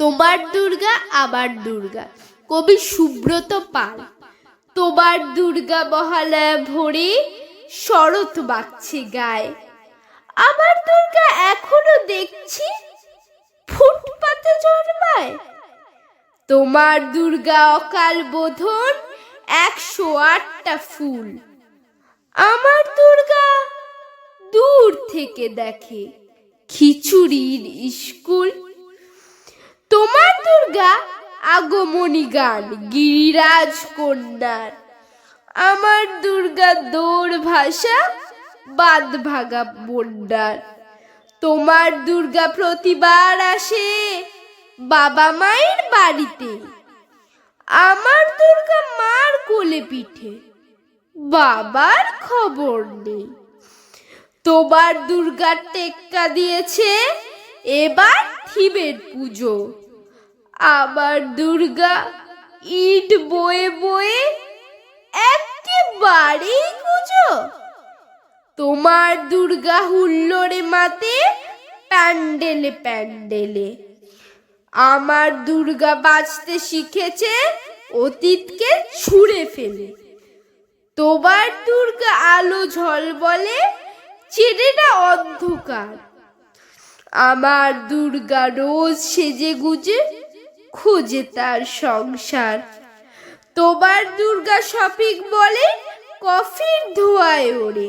তোমার দুর্গা আবার দুর্গা। কবি সুব্রত পাল, তোমার দুর্গা বহালায় ভরে শরৎ বাগছে গায়ে। আমার দুর্গা এখনও দেখছি ফুটপাতে জন্মায়। তোমার দুর্গা অকাল বোধন একশো আটটা ফুল। আমার দুর্গা দূর থেকে দেখে খিচুড়ির স্কুল তোমার দুর্গা আগমনী গান, গিরিরাজ কন্যার। আমার দুর্গা দৌড় ভাষা, বাদ ভাগা বন্যার। তোমার দুর্গা প্রতিবার আসে বাবা মায়ের বাড়িতে। আমার দুর্গা মার কোলে পিঠে বাবার খবর নেই। তোমার দুর্গার টেক্কা দিয়েছে এবার থিবের পুজো। আমার দুর্গা ইট বয়ে বয়ে একেবারেই কুজো তোমার দুর্গা হুল্লোড়ে মাতে প্যান্ডেলে প্যান্ডেলে। আমার দুর্গা বাঁচতে শিখেছে অতীতকে ছুঁড়ে ফেলে। তোমার দুর্গা আলো ঝল বলে চেনে না অন্ধকার। আমার দুর্গা রোজ সেজে গুজে খোঁজে তার সংসার। তোমার দুর্গা শপিং বলে, কফির ধোয়ায় ওড়ে।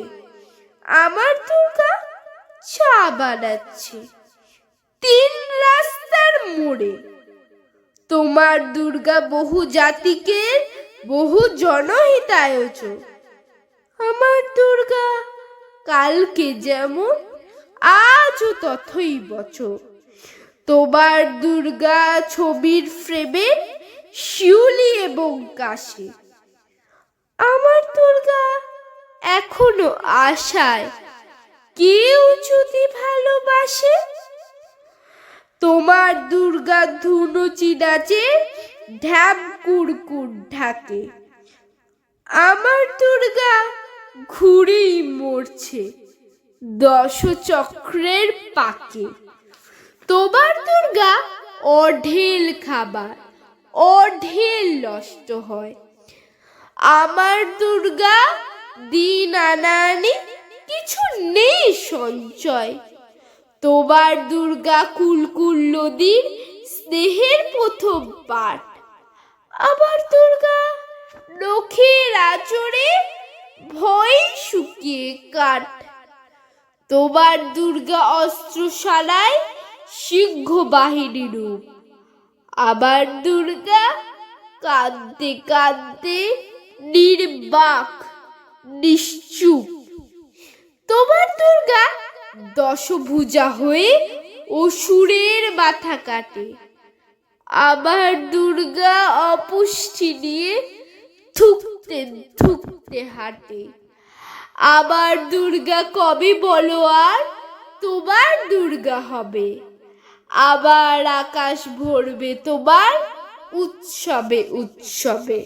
আমার দুর্গা চা বানাচ্ছে, তিন রাস্তার মোড়ে। তোমার দুর্গা বহু জাতিকে বহু জনহিতায়চ আমার দুর্গা, কালকে যেমন, আজও তথই বচ তোমার দুর্গা ছবির ফ্রেমে শিউলি এবং কাশে। আমার দুর্গা এখনও আশায় কেউ যদি ভালোবাসে, তোমার দুর্গা ধুনুচি নাচে ঢ্যাম কুড়কুড় ঢাকে। আমার দুর্গা ঘুরেই মরছে দশ চক্রের পাকে। তোমার দুর্গা অঢেল খাবার, অঢেল নষ্ট হয়। আমার দুর্গা দিন আনানি কিছু নেই সঞ্চয়। তোবার দুর্গা কুলকুল নদীর স্নেহের প্রথম পাঠ। আবার দুর্গা নখের আচরে ভয় শুকিয়ে কাঠ। তোবার দুর্গা অস্ত্রশালায় সিংহ বাহিনী রূপ। আবার দুর্গা কাঁদতে কাঁদতে নির্বাক, নিশ্চুপ। তোমার দুর্গা দশভুজা হয়ে অসুরের মাথা কাটে। আবার দুর্গা অপুষ্টি নিয়ে থুকতে থুকতে হাঁটে। আবার দুর্গা কবে বলো আর তোমার দুর্গা হবে? আবার আকাশ ভরবে তোমার উৎসবে উৎসবে।